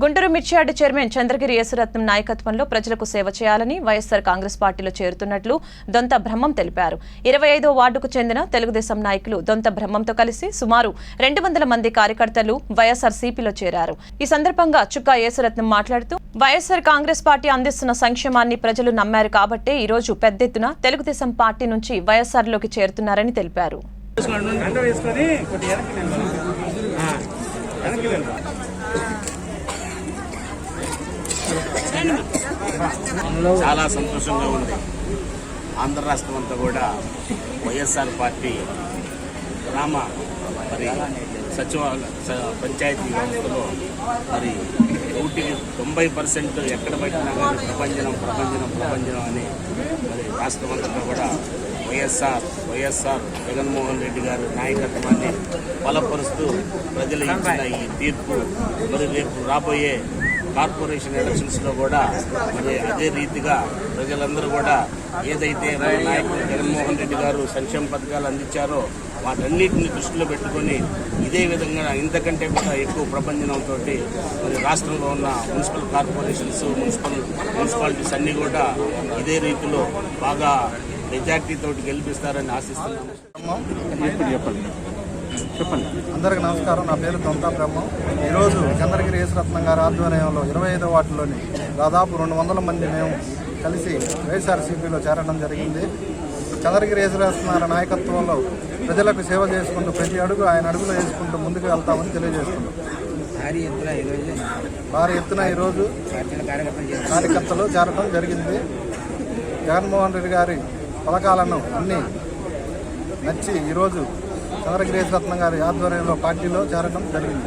గుంటూరు మిర్చియార్డ్ చైర్మన్ చంద్రగిరి యేసురత్నం నాయకత్వంలో ప్రజలకు సేవ చేయాలని వైఎస్సార్ కాంగ్రెస్ పార్టీలో చేరుతున్నట్లు దొంత బ్రహ్మం తెలిపారు. ఇరవై ఐదో వార్డుకు చెందిన తెలుగుదేశం నాయకులు దొంత బ్రహ్మంతో కలిసి సుమారు రెండు వందల మంది కార్యకర్తలు వైఎస్సార్ సిపిలో చేరారు. ఈ సందర్భంగా చుక్కా యేసురత్నం మాట్లాడుతూ వైఎస్సార్ కాంగ్రెస్ పార్టీ అందిస్తున్న సంక్షేమాన్ని ప్రజలు నమ్మారు కాబట్టే ఈ రోజు పెద్ద ఎత్తున తెలుగుదేశం పార్టీ నుంచి వైఎస్సార్లోకి చేరుతున్నారని తెలిపారు. వెనక్కి చాలా సంతోషంగా ఉంది. ఆంధ్ర రాష్ట్రం అంతా కూడా వైఎస్ఆర్ పార్టీ గ్రామ మరి సచివాలయ పంచాయతీ వ్యవస్థలో మరి నూటికి తొంభై పర్సెంట్ ఎక్కడ పెట్టినా కానీ ప్రపంచం ప్రపంచం ప్రపంచం అని మరి రాష్ట్రం అంతా కూడా వైఎస్ఆర్ వైఎస్ఆర్ జగన్మోహన్ రెడ్డి గారు నాయకత్వాన్ని బలపరుస్తూ ప్రజలు ఇచ్చిన ఈ తీర్పు మరి రేపు రాబోయే కార్పొరేషన్ ఎలక్షన్స్లో కూడా మరి అదే రీతిగా ప్రజలందరూ కూడా ఏదైతే మన నాయకుడు జగన్మోహన్ రెడ్డి గారు సంక్షేమ పథకాలు అందించారో వాటన్నిటిని దృష్టిలో పెట్టుకొని ఇదే విధంగా ఇంతకంటే కూడా ఎక్కువ ప్రపంచంతో మరి రాష్ట్రంలో ఉన్న మున్సిపల్ కార్పొరేషన్స్ మున్సిపల్ మున్సిపాలిటీస్ అన్నీ కూడా ఇదే రీతిలో బాగా మెజార్టీతో గెలిపిస్తారని ఆశిస్తున్నాము చెప్పండి. చెప్పండి. అందరికీ నమస్కారం. నా పేరు దొంతా బ్రహ్మం. ఈరోజు చంద్రగిరి యేసురత్నం గారి ఆధ్వర్యంలో ఇరవై ఐదో వార్డులోని దాదాపు రెండు వందల మంది మేము కలిసి వైఎస్ఆర్సీపీలో చేరడం జరిగింది. చంద్రగిరి యేసురత్నం గారి నాయకత్వంలో ప్రజలకు సేవ చేసుకుంటూ ప్రతి అడుగు ఆయన అడుగులో వేసుకుంటూ ముందుకు వెళ్తామని తెలియజేస్తున్నాం. భారీ ఎత్తున ఈరోజు భారీ ఎత్తున ఈరోజు కార్యకర్తలు చేరడం జరిగింది. జగన్మోహన్ రెడ్డి గారి పథకాలను అన్నీ నచ్చి ఈరోజు చంద్రగిరి రత్నం గారి ఆధ్వర్యంలో పార్టీలో చేరడం జరిగింది.